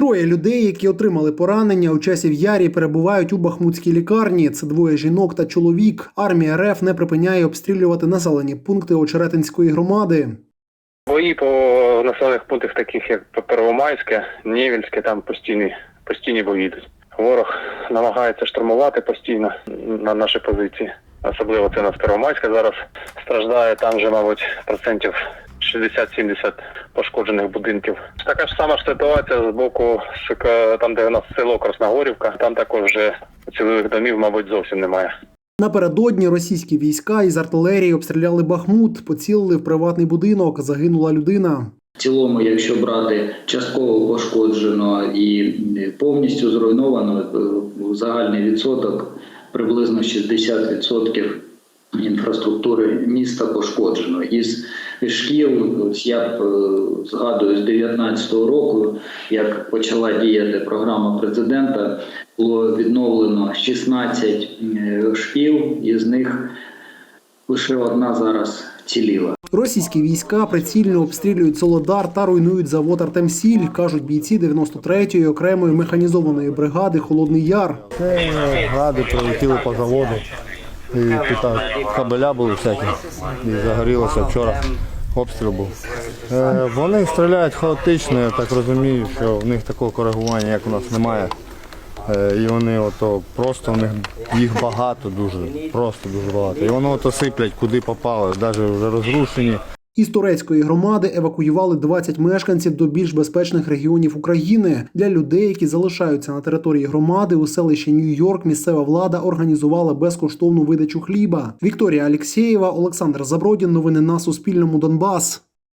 Троє людей, які отримали поранення у часів Ярі, перебувають у Бахмутській лікарні. Це двоє жінок та чоловік. Армія РФ не припиняє обстрілювати населені пункти Очеретинської громади. Бої по населених пунктах, таких як Первомайське, Нєвільське, там постійні, постійні бої. Ворог намагається штурмувати постійно на наші позиції. Особливо це у нас Первомайське зараз страждає. Там вже, мабуть, процентів 60-70 пошкоджених будинків. Така ж сама ж ситуація з боку там, де у нас село Красногорівка. Там також вже цілих домів, мабуть, зовсім немає. Напередодні російські війська із артилерії обстріляли Бахмут, поцілили в приватний будинок. Загинула людина. В цілому, якщо брати частково пошкоджено і повністю зруйновано, е, загальний відсоток приблизно 60% інфраструктури міста пошкоджено. Із шкіл, ось я б, е, згадую з 2019 року, як почала діяти програма президента, було відновлено 16 е, шкіл, із них лише одна зараз вціліла. Російські війська прицільно обстрілюють Солодар та руйнують завод Артемсіль, кажуть бійці 93-ї окремої механізованої бригади Холодний Яр. Це гради прилетіли по заводу. І тут так, кабеля були всякі. І загорілося вчора. Обстріл був. Е, вони стріляють хаотично, я так розумію, що в них такого коригування, як у нас немає. Е, і вони ото просто в них їх багато дуже, просто дуже багато. І вони ото сиплять куди попало, навіть вже розрушені. Із турецької громади евакуювали 20 мешканців до більш безпечних регіонів України. Для людей, які залишаються на території громади, у селищі Нью-Йорк місцева влада організувала безкоштовну видачу хліба. Вікторія Алексєєва, Олександр Забродін. Новини на Суспільному. Донбас.